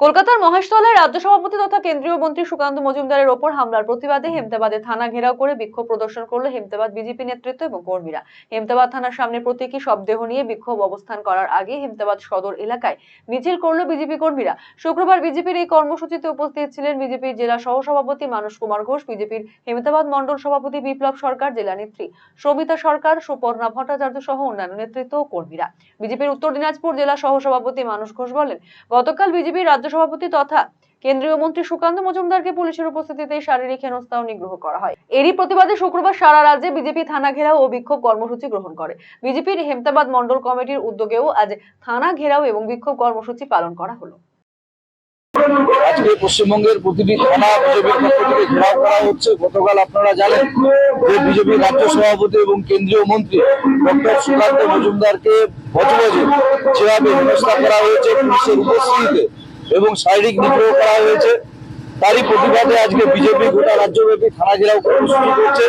কলকাতার মহেশতলায় রাজ্য সভাপতি তথা কেন্দ্রীয় মন্ত্রী সুকান্ত মজুমদারের ওপর হামলার প্রতিবাদে হেমতাবাদে থানা ঘেরাও করে বিক্ষোভ প্রদর্শন করল হেমতাবাদ বিজেপি নেতৃত্ব এবং কর্মীরা। হেমতাবাদ থানার সামনে প্রতীকী শবদেহ নিয়ে বিক্ষোভ অবস্থান করার আগে হেমতাবাদ সদর এলাকায় মিছিল করল বিজেপি কর্মীরা। শুক্রবার বিজেপির এই কর্মসূচিতে উপস্থিত ছিলেন বিজেপির জেলা সহসভাপতি মানস কুমার ঘোষ, বিজেপির হেমতাবাদ মন্ডল সভাপতি বিপ্লব সরকার, জেলা নেত্রী সবিতা সরকার, সুপর্ণা ভট্টাচার্য সহ অন্যান্য নেতৃত্ব ও কর্মীরা। বিজেপির উত্তর দিনাজপুর জেলা সহসভাপতি মানস ঘোষ বলেন, গতকাল বিজেপির রাজ্য সভাপতি তথা কেন্দ্রীয় মন্ত্রী সুকান্ত মজুমদারকে পুলিশের উপস্থিতিতে শারীরিক হেনস্থা ও নিগ্রহ করা হয়। এরই প্রতিবাদে শুক্রবার সারা রাজ্যে বিজেপি থানা ঘেরাও ও বিক্ষোভ কর্মসূচি গ্রহণ করে। বিজেপির হেমতাবাদ মণ্ডল কমিটির উদ্যোগেও আজ থানা ঘেরাও এবং বিক্ষোভ কর্মসূচি পালন করা হলো। আজকে পশ্চিমবঙ্গের প্রতিটি থানা বিজেপির পক্ষ থেকে ঘেরাও করা হচ্ছে। গতকাল আপনারা জানেন যে বিজেপি রাজ্য সভাপতি এবং কেন্দ্রীয় মন্ত্রী ডক্টর সুকান্ত মজুমদারকে বজবজে যেভাবে হেনস্থা করা হয়েছে পুলিশের উপস্থিতিতে এবং শারীরিক নিগ্রহ করা হয়েছে। তারই প্রতিবাদে আজকে বিজেপি গোটা রাজ্যব্যাপী থানা ঘেরাও কর্মসূচি করছে।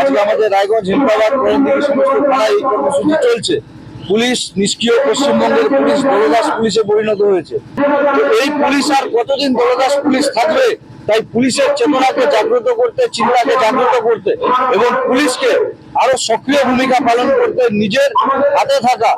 আজকে আমাদের রায়গঞ্জ হেমদাবাদ দিকে সমস্ত থানায় এই কর্মসূচি চলছে। পুলিশ নিষ্ক্রিয় পশ্চিমবঙ্গের পুলিশ, দলদাস পুলিশে পরিণত হয়েছে। তো এই পুলিশ আর কতদিন দলদাস পুলিশ থাকবে? তাই পুলিশের চেতনাকে জাগ্রত করতে, চিন্তাকে জাগ্রত করতে এবং পুলিশকে আরও সক্রিয় ভূমিকা পালন করতে নিজের হাতে থাকা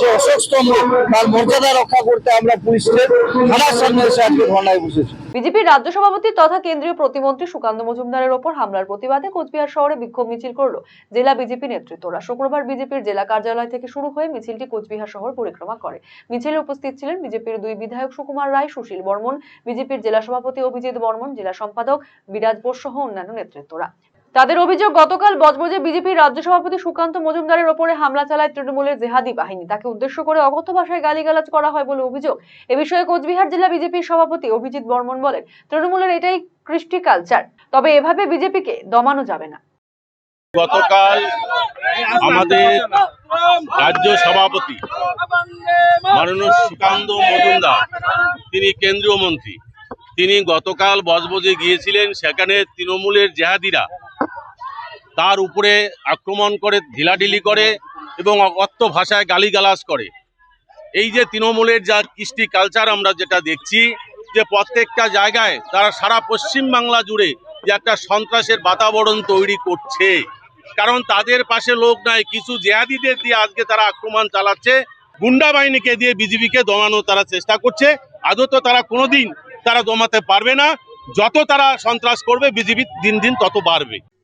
যে অশোক স্তম্ভ, তার মর্যাদা রক্ষা করতে আমরা পুলিশকে থানার সামনে এসে আজকে ধর্নায় বসেছি। বিজেপির রাজ্য সভাপতি তথা কেন্দ্রীয় প্রতিমন্ত্রী সুকান্ত মজুমদারের ওপর হামলার প্রতিবাদে কোচবিহার শহরে বিক্ষোভ মিছিল করল জেলা বিজেপি নেতৃত্বরা। শুক্রবার বিজেপির জেলা কার্যালয় থেকে শুরু হয়ে মিছিলটি কোচবিহার শহর পরিক্রমা করে। মিছিলে উপস্থিত ছিলেন বিজেপির দুই বিধায়ক সুকুমার রায়, সুশীল বর্মন, বিজেপির জেলা সভাপতি অভিজিৎ বর্মন, জেলা সম্পাদক বিরাজ বোস সহ অন্যান্য নেতৃত্বরা। তাদের অভিযোগ, গতকাল বজবজে বিজেপির রাজ্য সভাপতি সুকান্ত মজুমদারের ওপরে হামলা চালায় তৃণমূলের জেহাদি বাহিনী। তাকে উদ্দেশ্য করে অগত ভাষায় গালিগালাজ করা হয় বলে অভিযোগ। এ বিষয়ে কোচবিহার জেলা বিজেপির সভাপতি অভিজিৎ বর্মন বলেন, তৃণমূলের এটাই কৃষ্টি কালচার তবে এভাবে বিজেপিকে দমানো যাবে না। গতকাল আমাদের রাজ্য সভাপতি মাননীয় সুকান্ত মজুমদার, তিনি কেন্দ্রীয় মন্ত্রী, তিনি গতকাল বজবজে গিয়েছিলেন, সেখানে তৃণমূলের জেহাদিরা তার উপরে আক্রমণ করে, ঢিলাঢিলি করে এবং অকথ্য ভাষায় গালিগালাজ করে। এই যে তৃণমূলের যা কৃষ্টি কালচার আমরা যেটা দেখছি, যে প্রত্যেকটা জায়গায় তারা সারা পশ্চিম বাংলা জুড়ে যে একটা সন্ত্রাসের বাতাবরণ তৈরি করছে। কারণ তাদের পাশে লোক নাই, কিছু জেহাদিদের দিয়ে আজকে তারা আক্রমণ চালাচ্ছে। গুন্ডা বাহিনীকে দিয়ে বিজেপিকে দমানোর তারা চেষ্টা করছে। আদৌ তো তারা কোনোদিন তারা দমাতে পারবে না। যত তারা সন্ত্রাস করবে বিজেপি দিন দিন তত বাড়বে।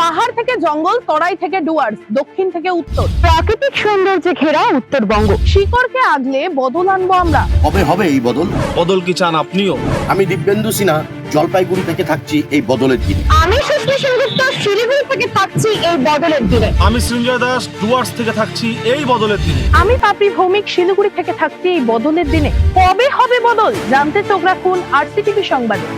পাহাড় থেকে জঙ্গল তরাই থেকে ডুয়ার্স দক্ষিণ থেকে উত্তর। প্রাকৃতিক সৌন্দর্যে ঘেরা উত্তরবঙ্গ। শিকড়কে আগলে বদল আনব আমরা। কবে হবে এই বদল। বদল কি চান আপনিও? আমি দিব্যেন্দু সিনহা জলপাইগুড়ি থেকে থাকছি এই বদলের দিনে। আমি সুশ্রী সেনগুপ্ত শিলিগুড়ি থেকে থাকছি এই বদলের দিনে। আমি সৃঞ্জয় দাস ডুয়ার্স থেকে থাকছি এই বদলের দিনে। আমি পাপড়ি ভৌমিক শিলিগুড়ি থেকে থাকছি এই বদলের দিনে। কবে হবে বদল? জানতে চোখ রাখুন আরসিটিভি সংবাদে।